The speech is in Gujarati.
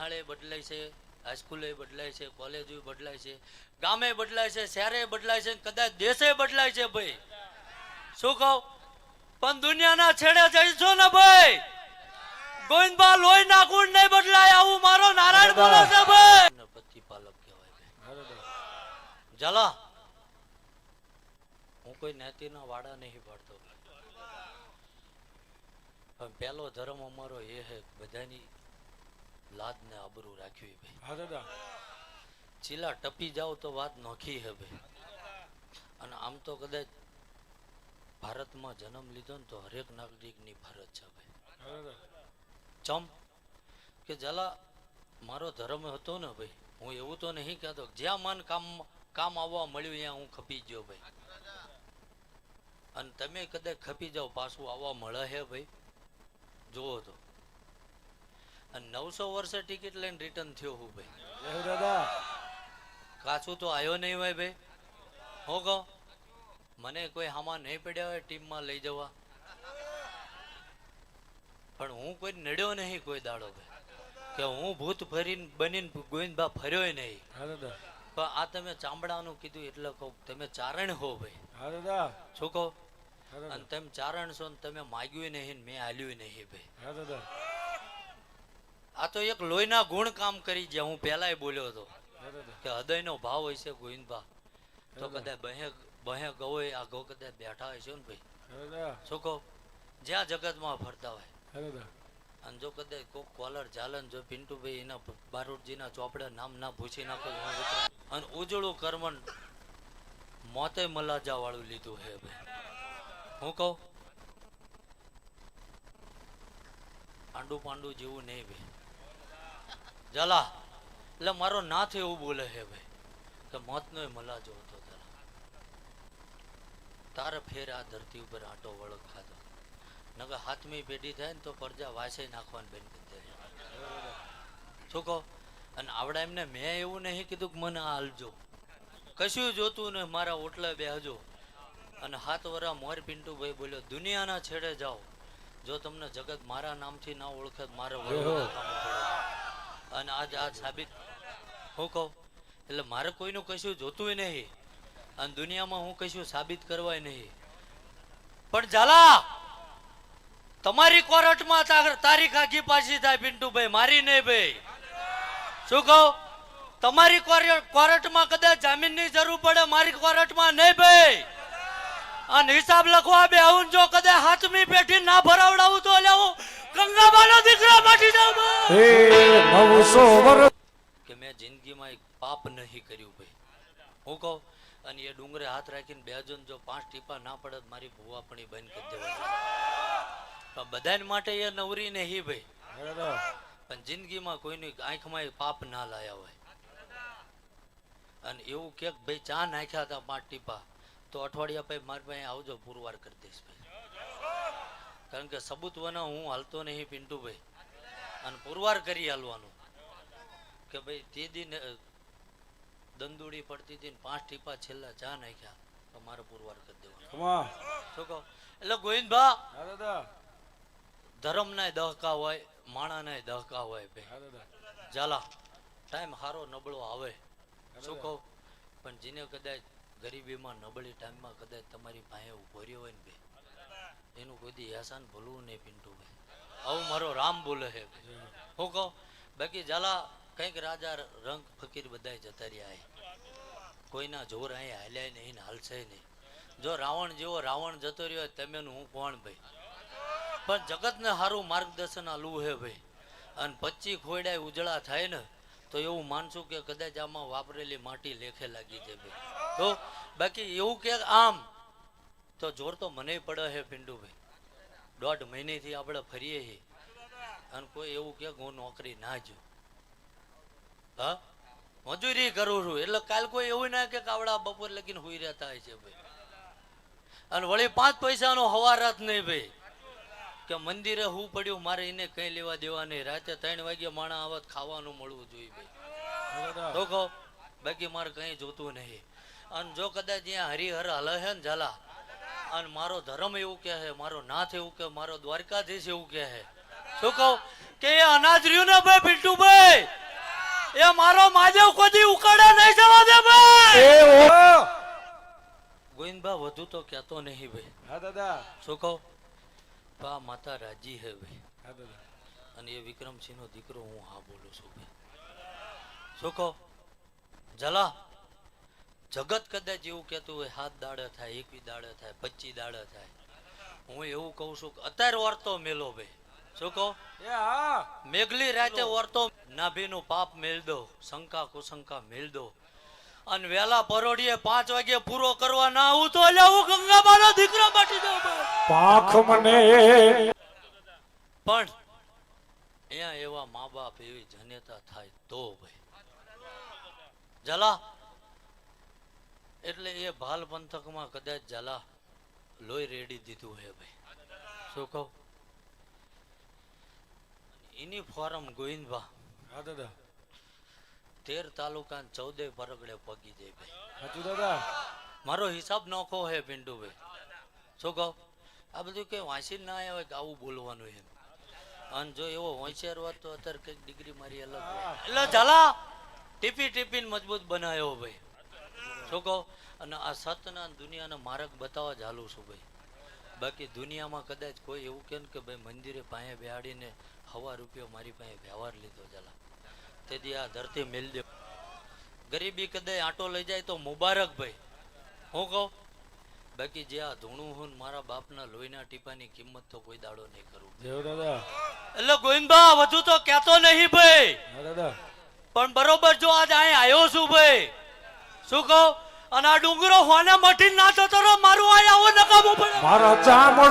નિહાળે બદલાય છે હાઈસ્કૂલે બદલાય છે કોલેજો બદલાય છે ગામે બદલાય છે શહેરે બદલાય છે કદાચ દેશે બદલાય છે ભાઈ. શું કહું? પણ દુનિયાના છેડે જઈશું ને ભાઈ. ગોવિંદબા લોહી ના ગુણ નહીં બદલાય આવું મારો નારાયણ બોલો છે ભાઈ. પ્રતિપાલક કહેવાય જલા હું કોઈ જ્ઞાતિના વાડા નહીં પાડતો પણ પહેલો ધર્મ અમારો એ હે બધાની લાજ ને આબરૂ રાખવી ભાઈ. હા દાદા. ચીલા ટપી જાવ તો વાત નોખી હે ભાઈ. અને આમ તો કદાચ ભારતમાં જન્મ લીધો ને તો હરેક નાગરિકની ફરજ છે ભાઈ. ચમ કે જલા મારો ધર્મ હતો ને ભાઈ હું એવું તો નહીં કહેતો જ્યાં મન કામ કામ આવવા મળ્યું ત્યાં હું ખપી ગયો ભાઈ. અને તમે કદાચ ખપી જાઓ પાછું આવવા મળે હે ભાઈ. જુઓ તો. નવસો વર્ષે ટિકિટ લઈને રિટર્ન થયો હું ભાઈ. દાદા. કાચું તો આવ્યો નહીં હોય ભાઈ. હો કહો મને કોઈ હામા નહીં પડ્યા હોય ટીમમાં લઈ જવા. પણ હું કોઈ નડ્યો નહીં કોઈ દાડો ભાઈ. કે હું ભૂત ફરીને બનીને ગોવિંદભા ફર્યો નહીં. પણ આ તમે ચામડાનું કીધું એટલે કહું તમે ચારણ હો ભાઈ. શું કહો? અને તમે ચારણ છો ને તમે માગ્યું નહીં મેં હાલ્યું નહીં ભાઈ. હા દાદા. આ તો એક લોહીના ગુણ કામ કરી ગયા. હું પહેલાય બોલ્યો હતો કે હૃદયનો ભાવ હોય છે ગોવિંદભા તો કદાચ બહે બહે ગવોય આ ગો કદાચ બેઠા હોય છે ને ભાઈ. શું કહો? જ્યાં જગતમાં ફરતા હોય. અને જો કદાચ કોક કોલર ચાલન જો પિન્ટુભાઈ એના બારોટજીના ચોપડા નામ ના પૂછી નાખો અને ઉજળું કર્મન મોતે મલાજા વાળું લીધું હે ભાઈ. હું કહું? આંડુ પાંડુ જેવું નહીં ભાઈ. જલા એટલે મારો નાથ એવું બોલે હે ભાઈ કે મોતનો મલા જોતો જલા. તારે ફેર આ ધરતી ઉપર આટો વળો ખાધો નકર હાથમી પેઢી થાય ને તો પરજા વાસે નાખવાનું બેન શું કહો? અને આવડા એમને મેં એવું નહીં કીધું કે મને હાલજો કશું જોતું ને મારા ઓટલે બેહજો. અને હાથ વરા મોર પિન્ટુભાઈ બોલ્યો દુનિયાના છેડે જાઓ. જો તમને જગત મારા નામથી ના ઓળખે મારે. અને આજ આ સાબિત. હું કહું, એટલે મારે કોઈનું કશું જોતું નહીં. અને દુનિયામાં હું કશું સાબિત કરવાય નહીં. પણ ઝાલા, તમારી કોર્ટમાં તારીખ આખી પાછી થાય, પિન્ટુભાઈ, મારી નહીં ભાઈ. શું કહું? તમારી કોર- કોર્ટમાં કદાચ જામીનની જરૂર પડે, મારી કોર્ટમાં નહીં ભાઈ. અને હિસાબ લખવા બે આવું જો કદાચ હાથમી પેઠી ના ભરાવડાવું તો હું ગંગાબાનો દીકરા માટી જાઉં ભાઈ. નવસો વર્ષ કે મેં જિંદગીમાં એક પાપ નહીં કર્યું ભાઈ. હું કહું અને એ ડુંગરે હાથ રાખીને બે ને જો પાંચ ટીપા ના પડે મારી ભૂવા પણ ઈ બંધ કરી બધાને માટે એ નવરી નહીં ભાઈ. પણ જિંદગીમાં કોઈની આંખમાં એ પાપ ના લાયા હોય. અને એવું કે ભાઈ ચા નાખ્યા હતા પાંચ ટીપા તો અઠવાડિયા પછી મારી પાસે આવજો પુરવાર કરી દઈશ ભાઈ. કારણ કે સબૂત વના હું હાલતો નહીં પિન્ટુભાઈ. અને પુરવાર કરી હાલવાનું. કે ભાઈ તે દિન દંદુડી પડતી હતી પાંચ ટીપા છેલ્લા ચા નાખ્યા તો મારે પુરવાર કરી દેવાનો. શું કહો? એટલે ગોવિંદભા ધર્મના દહકા હોય માણાના દહકા હોય ભાઈ. જાલા ઝાલા ટાઈમ સારો નબળો આવે. શું કહો? પણ જેને કદાચ ગરીબીમાં નબળી ટાઈમમાં કદાચ તમારી પાસે ઊભો રહ્યો હોય ને બે એનું કોઈ દી એહસાન ભૂલવું નહીં પિન્ટુભાઈ આવું મારો રામ બોલે છે હું કહું, બાકી ઝાલા કંઈક રાજા રંગ ફકીર બધા જતા રહ્યા. કોઈના જોર અહીંયા હાલ્યા નહીં ને હાલશે નહીં. જો રાવણ જેવો રાવણ જતો રહ્યો હોય તમે હું કોણ ભાઈ? પણ જગતને સારું માર્ગદર્શન આલવું હે ભાઈ. અને પચી ખોયડાય ઉજળા થાય ને, તો એવું માનશું કે કદાચ આમાં વાપરેલી માટી લેખે લાગી જાય ભાઈ. તો બાકી એવું કે આમ, તો જોર તો મને પડે હે પિન્ટુભાઈ દોઢ મહિનેથી આપણે ફરીએ છીએ. અને કોઈ એવું કે હું નોકરી ના જો હા? મજૂરી કરું છું. એટલે કાલ કોઈ એવું ના કે કાવડા બપોર લગીને હોઈ રહેતા હોય છે ભાઈ. અને વળી પાંચ પૈસાનો હવારાત નહીં ભાઈ. કે મંદિરે હું પડ્યું, મારે એને કઈ લેવા દેવા નહીં. રાતે ત્રણ વાગ્યે માણા આવત ખાવાનું મળવું જોઈએ ભાઈ. તો કહો, બાકી મારે કઈ જોતું નહીં. અને જો કદાચ જ્યાં હરિહર હલે ને ઝાલા અને મારો ધર્મ એવું કહે છે મારો નાથ એવું કે મારો દ્વારકાધીશ એવું કહે છે. શું કહું? કે એ અનાજ રહ્યું ને ભાઈ. પિન્ટુભાઈ એ મારો માદેવ કોઈ ઉકાળે નહીં જવા દે ભાઈ. ગોવિંદભા વધુ તો કહેતો નહીં ભાઈ. હા દાદા. શું કહું? બા માતા રાજી હે ભાઈ. હા દાદા. અને એ વિક્રમસિંહનો દીકરો હું હા બોલું છું ભાઈ. શું કહો? જલા જગત કદાચ એવું કહેતું હોય હાથ દાડે થાય એકવી દાડે થાય પચીસ દાડે થાય. હું એવું કહું છું કે અત્યારે વર્તો મેલો ભાઈ શું કહો? મેઘલી રાતે વર્તો નાભીનું પાપ મેલ દો શંકા કુશંકા મેલ દો. અને વેલા પરોડીએ પાંચ વાગે પૂરો કરવા ના આવું તો એટલે હું ગંગાબાનો દીકરો બાટી દઉં પાખ મને. પણ અહીંયા એવા મા બાપ એવી જનેતા થાય તો ભાઈ. જલા એટલે એ ભાલ પંથકમાં કદાચ જલા લોહી રેડી દીધું હે ભાઈ. શું કહું? એની ફોરમ ગોવિંદભા. હા દાદા. તેર તાલુકા ચૌદે પરગડે પગી જાય ભાઈ. સાચું દાદા? મારો હિસાબ નોખો હે પિન્ટુભાઈ. શું કહો? આ બધું કે વાંચી ના આવે કે આવું બોલવાનું એમ? અને જો એવો હોશિયાર હોત તો અત્યારે કંઈક ડિગ્રી મારી અલગ એટલે ઝાલા! ટીપી ટીપીને મજબૂત બનાવ્યો ભાઈ. શું કહું? અને આ સતના દુનિયાનો માર્ગ બતાવવા ચાલુ છું ભાઈ. બાકી દુનિયામાં કદાચ કોઈ એવું કહે કે ભાઈ મંદિરે પાસે બેહાડીને હવા રૂપિયો મારી પાસે વ્યવહાર લીધો ઝાલા. તેથી આ ધરતી મેલ દે. ગરીબી કદાચ આંટો લઈ જાય તો મુબારક ભાઈ. હું કહું? બાકી જે આ ધૂણું હું મારા બાપના લોહીના ટીપાની કિંમત તો કોઈ દાડો નહીં કરું. દાદા. એટલે ગોવિંદભા વધુ તો કહેતો નહીં ભાઈ. દાદા. પણ બરોબર જો આજ અહીં આવ્યો છું ભાઈ. શું કહું? અને આ ડુંગરો હોને મઠી ના થતો મારું આયા આવો નકામો પડે. મારા ચામડા